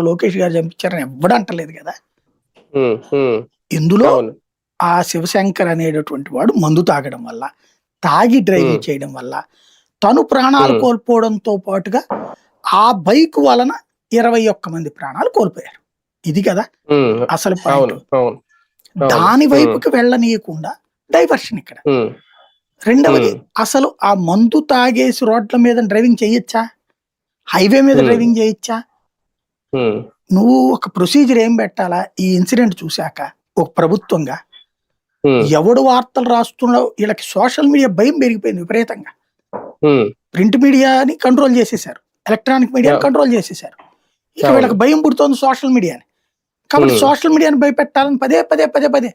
లోకేష్ గారు చంపించారని ఎవ్వడు అంటలేదు కదా. ఇందులో ఆ శివశంకర్ అనేటటువంటి వాడు మందు తాగడం వల్ల తాగి డ్రైవింగ్. చేయడం వల్ల తను ప్రాణాలు. కోల్పోవడంతో పాటుగా ఆ బైక్ వలన ఇరవై ఒక్క మంది ప్రాణాలు కోల్పోయారు. ఇది కదా అసలు పాయింట్. దాని వైపుకి వెళ్ళనీయకుండా డైవర్షన్ ఇక్కడ. రెండవది. అసలు ఆ మందు తాగేసి రోడ్ల మీద డ్రైవింగ్ చేయొచ్చా? హైవే మీద. డ్రైవింగ్ చేయొచ్చా? నువ్వు ఒక ప్రొసీజర్ ఏం పెట్టాలా? ఈ ఇన్సిడెంట్ చూశాక ఒక ప్రభుత్వంగా. ఉమ్, ఎవడు వార్తలు రాస్తున్నావు వీళ్ళకి సోషల్ మీడియా భయం పెరిగిపోయింది విపరీతంగా. ప్రింట్ మీడియాని కంట్రోల్ చేసేసారు ఎలక్ట్రానిక్ మీడియాని. కంట్రోల్ చేసేసారు ఇక. వీళ్ళకి భయం పుడుతోంది సోషల్ మీడియాని కాబట్టి Hmm. సోషల్ మీడియాని భయపెట్టాలని పదే పదే పదే పదే.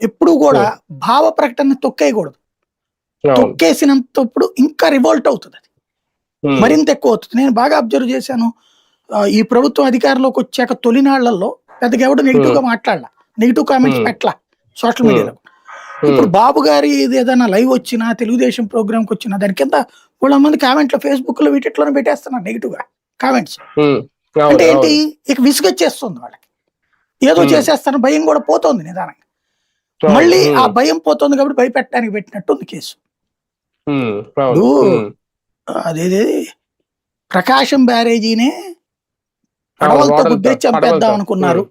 ఎప్పుడు కూడా భావ ప్రకటన తొక్కేయకూడదు. తొక్కేసినంతప్పుడు ఇంకా రివోల్ట్ అవుతుంది అది. మరింత ఎక్కువ అవుతుంది. నేను బాగా అబ్జర్వ్ చేశాను. ఈ ప్రభుత్వం అధికారంలోకి వచ్చాక తొలినాళ్ళలో పెద్దగా ఎవడు నెగిటివ్గా మాట్లాడాల. Negative comments. పెట్టలా సోషల్ మీడియాలో. ఇప్పుడు బాబు గారి ఏదైనా లైవ్ వచ్చినా తెలుగుదేశం ప్రోగ్రామ్కి వచ్చినా దాని కింద వాళ్ళ మంది కామెంట్లు ఫేస్బుక్లో వీటిలోనే పెట్టేస్తున్నారు నెగిటివ్గా కామెంట్స్ అంటే ఏంటి? ఇక విసుగొచ్చేస్తుంది వాళ్ళకి. ఏదో. చేసేస్తాను భయం కూడా పోతోంది నిదానంగా. మళ్ళీ ఆ భయం పోతోంది కాబట్టి భయపెట్టడానికి పెట్టినట్టు ఉంది కేసు అదేది? ప్రకాశం బ్యారేజీనే పడవలతో గుద్దేసి చంపేద్దాం. అనుకున్నారు.